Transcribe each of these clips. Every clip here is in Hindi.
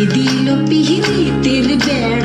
ಬೀದಿಲೊ ಪಿಹಿರಿ ತಿರುಬೇಡ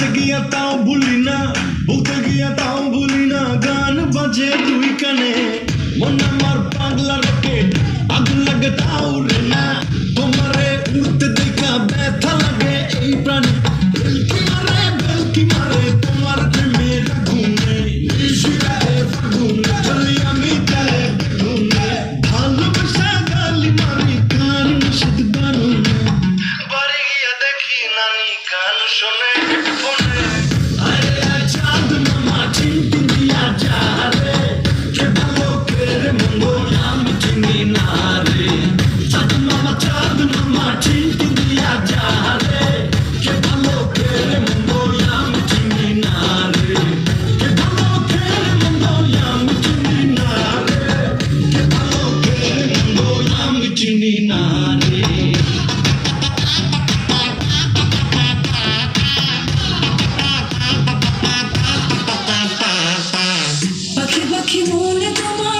भुगत ताऊ भूलिना भुगत गया ताऊ भूलिना, गान बजे दुई कने। मन मर पागला रखे अग लगता Bak ki bu ne tamam